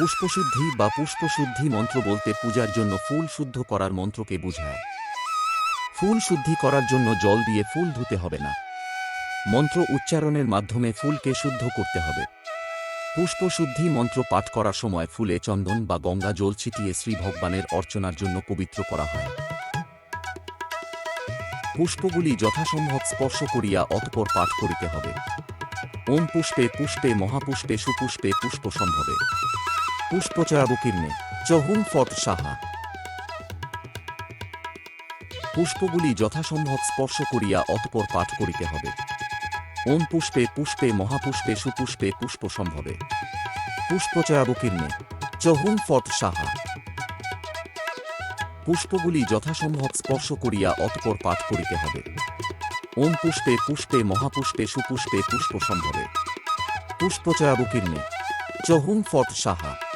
পুষ্পশুদ্ধি বা পুষ্পশুদ্ধি মন্ত্র বলতে পূজার জন্য ফুল শুদ্ধ করার মন্ত্রকে বোঝায়। ফুল শুদ্ধি করার জন্য জল দিয়ে ফুল ধুতে হবে না। মন্ত্র উচ্চারণের মাধ্যমে ফুলকে শুদ্ধ করতে হবে। পুষ্পশুদ্ধি মন্ত্র পাঠ করার সময় ফুলে চন্দন বা গঙ্গা জল ছিটিয়ে শ্রী ভগবানের অর্চনার জন্য পবিত্র করা হয়। পুষ্পগুলি যথাসম্ভব স্পর্শ করিয়া অতপর পাঠ করিতে হবে। ওম পুষ্পে পুষ্পে মহাপুষ্পে সুপুষ্পে পুষ্প সম্ভবে। পুষ্পচয়াবকীর্ণে চহুম ফট সাহা। পুষ্পগুলি যথাসম্ভব স্পর্শ করিয়া অতপর পাঠ করিতে হবে। ওম পুষ্পে পুষ্পে, মহাপুষ্পে সুপুষ্পে পুষ্প সম্ভবে। পুষ্পচয়াবকীর্ণে চহুম ফট সাহা। পুষ্পগুলি যথাসম্ভব স্পর্শ করিয়া অতপর পাঠ করিতে হবে। ওম পুষ্পে পুষ্পে, মহাপুষ্পে সুপুষ্পে পুষ্প সম্ভবে। পুষ্পচয়াবকীর্ণে চহুম ফট সাহা।